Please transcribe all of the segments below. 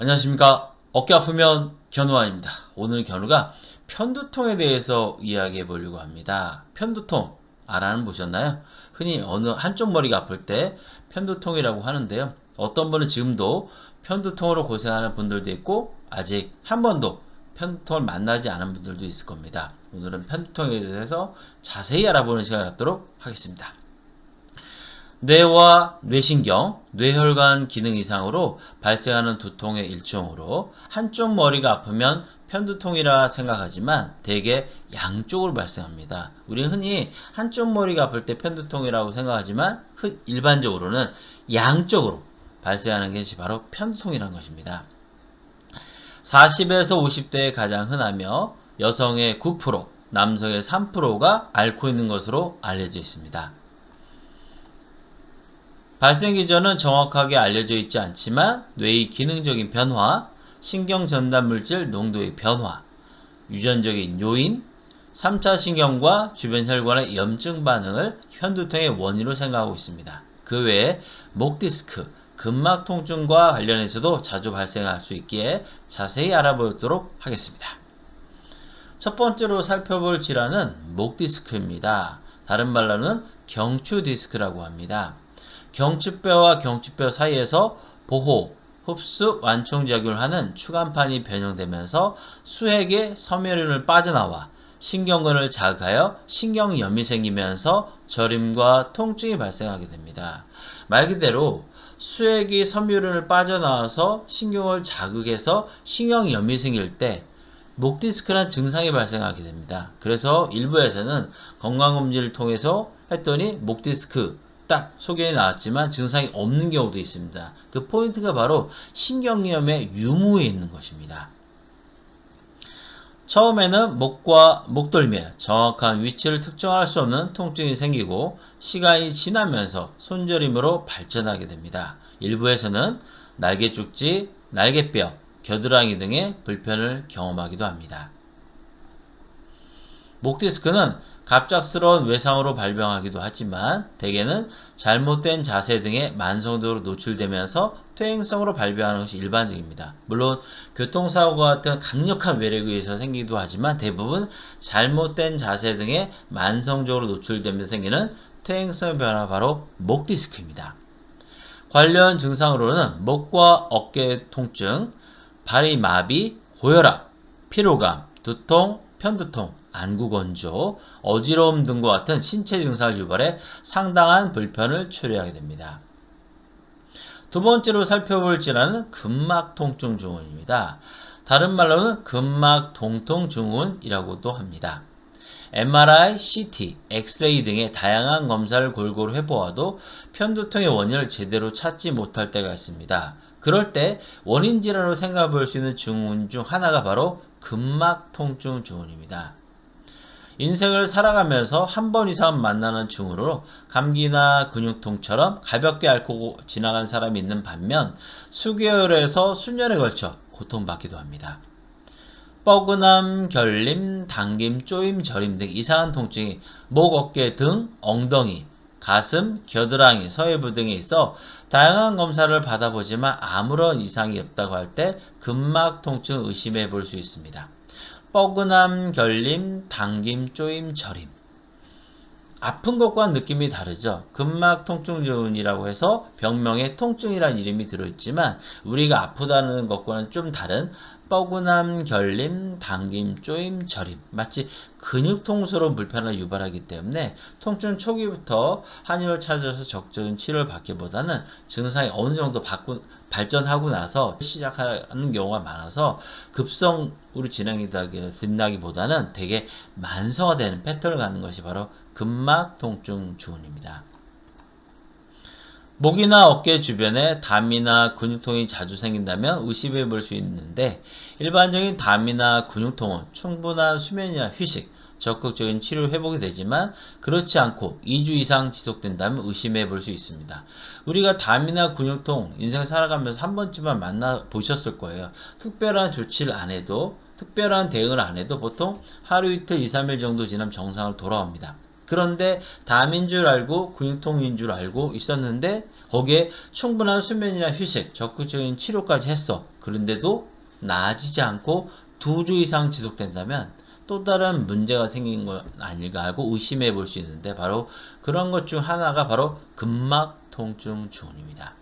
안녕하십니까. 어깨 아프면 견우환입니다. 오늘 견우가 편두통에 대해서 이야기해 보려고 합니다. 편두통 알아는 보셨나요? 흔히 어느 한쪽 머리가 아플 때 편두통이라고 하는데요. 어떤 분은 지금도 편두통으로 고생하는 분들도 있고 아직 한 번도 편두통을 만나지 않은 분들도 있을 겁니다. 오늘은 편두통에 대해서 자세히 알아보는 시간을 갖도록 하겠습니다. 뇌와 뇌신경, 뇌혈관 기능 이상으로 발생하는 두통의 일종으로 한쪽 머리가 아프면 편두통이라 생각하지만 대개 양쪽으로 발생합니다. 우리는 흔히 한쪽 머리가 아플 때 편두통이라고 생각하지만 흔- 일반적으로는 양쪽으로 발생하는 것이 바로 편두통이라는 것입니다. 40에서 50대에 가장 흔하며 여성의 9%, 남성의 3%가 앓고 있는 것으로 알려져 있습니다. 발생 기전은 정확하게 알려져 있지 않지만 뇌의 기능적인 변화, 신경 전달 물질 농도의 변화, 유전적인 요인, 3차 신경과 주변 혈관의 염증 반응을 편두통의 원인으로 생각하고 있습니다. 그 외에 목 디스크, 근막 통증과 관련해서도 자주 발생할 수 있기에 자세히 알아보도록 하겠습니다. 첫 번째로 살펴볼 질환은 목 디스크입니다. 다른 말로는 경추 디스크라고 합니다. 경추뼈와 경추뼈 사이에서 보호, 흡수, 완충 작용을 하는 추간판이 변형되면서 수액의 섬유륜을 빠져나와 신경근을 자극하여 신경염이 생기면서 저림과 통증이 발생하게 됩니다. 말 그대로 수액이 섬유륜을 빠져나와서 신경을 자극해서 신경염이 생길 때 목 디스크란 증상이 발생하게 됩니다. 그래서 일부에서는 건강검진을 통해서 했더니 목 디스크 딱 소견이 나왔지만 증상이 없는 경우도 있습니다. 그 포인트가 바로 신경염의 유무에 있는 것입니다. 처음에는 목과 목덜미에 정확한 위치를 특정할 수 없는 통증이 생기고 시간이 지나면서 손저림으로 발전하게 됩니다. 일부에서는 날개 쪽지, 날개뼈, 겨드랑이 등의 불편을 경험하기도 합니다. 목 디스크는 갑작스러운 외상으로 발병하기도 하지만 대개는 잘못된 자세 등의 만성적으로 노출되면서 퇴행성으로 발병하는 것이 일반적입니다. 물론 교통사고와 같은 강력한 외력에 의해서 생기기도 하지만 대부분 잘못된 자세 등의 만성적으로 노출되면서 생기는 퇴행성 변화 바로 목 디스크입니다. 관련 증상으로는 목과 어깨 통증, 발의 마비, 고혈압, 피로감, 두통, 편두통, 안구 건조, 어지러움 등과 같은 신체 증상을 유발해 상당한 불편을 초래하게 됩니다. 두 번째로 살펴볼 질환은 근막 통증 증후군입니다. 다른 말로는 근막 통통 증후군이라고도 합니다. MRI, CT, 엑스레이 등의 다양한 검사를 골고루 해보아도 편두통의 원인을 제대로 찾지 못할 때가 있습니다. 그럴 때 원인 질환으로 생각해 볼 수 있는 증후군 중 하나가 바로 근막 통증 증후군입니다. 인생을 살아가면서 한 번 이상 만나는 증후로 감기나 근육통처럼 가볍게 앓고 지나간 사람이 있는 반면 수개월에서 수년에 걸쳐 고통받기도 합니다. 뻐근함, 결림, 당김, 쪼임, 저림 등 이상한 통증이 목, 어깨 등, 엉덩이, 가슴, 겨드랑이, 서해부 등에 있어 다양한 검사를 받아보지만 아무런 이상이 없다고 할 때 근막 통증 의심해 볼 수 있습니다. 뻐근함, 결림, 당김, 쪼임, 저림. 아픈 것과 느낌이 다르죠. 근막 통증증이라고 해서 병명에 통증이란 이름이 들어있지만 우리가 아프다는 것과는 좀 다른 뻐근함, 결림, 당김, 쪼임, 저림 마치 근육통스러운 불편을 유발하기 때문에 통증 초기부터 한의를 찾아서 적절한 치료를 받기보다는 증상이 어느 정도 바꾸, 발전하고 나서 시작하는 경우가 많아서 급성으로 진행이 된다기보다는 되게 만성화되는 패턴을 갖는 것이 바로 근막 통증 증후군입니다. 목이나 어깨 주변에 담이나 근육통이 자주 생긴다면 의심해 볼 수 있는데 일반적인 담이나 근육통은 충분한 수면이나 휴식, 적극적인 치료 회복이 되지만 그렇지 않고 2주 이상 지속된다면 의심해 볼 수 있습니다. 우리가 담이나 근육통 인생 살아가면서 한 번쯤은 만나 보셨을 거예요. 특별한 조치를 안 해도 특별한 대응을 안 해도 보통 하루 이틀 2, 3일 정도 지나면 정상으로 돌아옵니다. 그런데 담인 줄 알고 근육통인 줄 알고 있었는데 거기에 충분한 수면이나 휴식, 적극적인 치료까지 했어. 그런데도 나아지지 않고 두 주 이상 지속된다면 또 다른 문제가 생긴 건 아닐까 하고 의심해 볼 수 있는데 바로 그런 것 중 하나가 바로 근막 통증 주원입니다.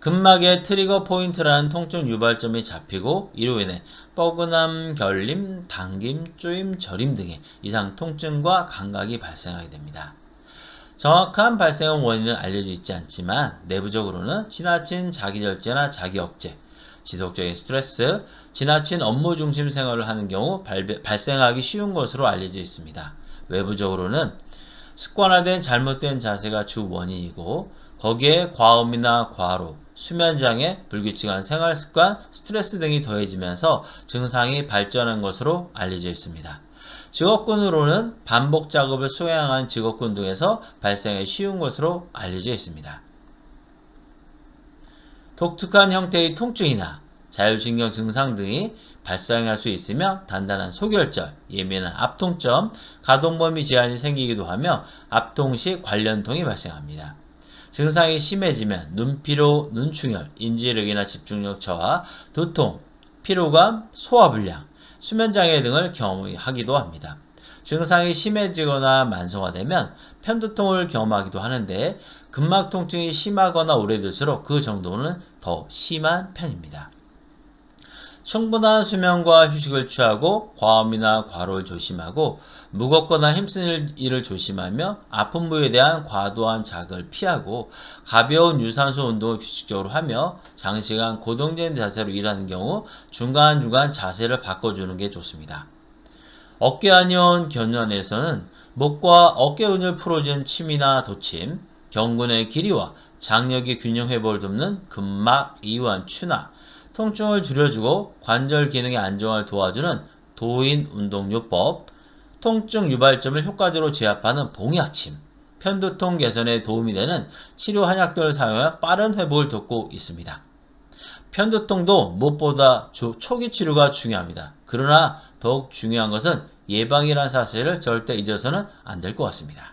근막의 트리거 포인트라는 통증 유발점이 잡히고 이로 인해 뻐근함, 결림, 당김, 쪼임, 저림 등의 이상 통증과 감각이 발생하게 됩니다. 정확한 발생 원인은 알려져 있지 않지만 내부적으로는 지나친 자기절제나 자기억제, 지속적인 스트레스, 지나친 업무 중심 생활을 하는 경우 발배- 발생하기 쉬운 것으로 알려져 있습니다. 외부적으로는 습관화된 잘못된 자세가 주 원인이고 거기에 과음이나 과로, 수면장애, 불규칙한 생활습관, 스트레스 등이 더해지면서 증상이 발전한 것으로 알려져 있습니다. 직업군으로는 반복 작업을 수행한 직업군 등에서 발생하기 쉬운 것으로 알려져 있습니다. 독특한 형태의 통증이나 자율신경 증상 등이 발생할 수 있으며 단단한 소결절, 예민한 압통점, 가동 범위 제한이 생기기도 하며 압통 시 관련통이 발생합니다. 증상이 심해지면 눈피로, 눈충혈, 인지력이나 집중력 저하, 두통, 피로감, 소화불량, 수면장애 등을 경험하기도 합니다. 증상이 심해지거나 만성화되면 편두통을 경험하기도 하는데 근막 통증이 심하거나 오래될수록 그 정도는 더 심한 편입니다. 충분한 수면과 휴식을 취하고 과음이나 과로를 조심하고 무겁거나 힘쓰는 일을 조심하며 아픈 부위에 대한 과도한 자극을 피하고 가벼운 유산소 운동을 규칙적으로 하며 장시간 고동된 자세로 일하는 경우 중간중간 자세를 바꿔주는 게 좋습니다. 어깨 안면 견연에서는 목과 어깨 근을 풀어준 침이나 도침, 경근의 길이와 장력의 균형 회복을 돕는 근막 이완 추나, 통증을 줄여주고 관절 기능의 안정을 도와주는 도인 운동요법, 통증 유발점을 효과적으로 제압하는 봉약침, 편두통 개선에 도움이 되는 치료 한약들을 사용하여 빠른 회복을 돕고 있습니다. 편두통도 무엇보다 조- 초기 치료가 중요합니다. 그러나 더욱 중요한 것은 예방이라는 사실을 절대 잊어서는 안 될 것 같습니다.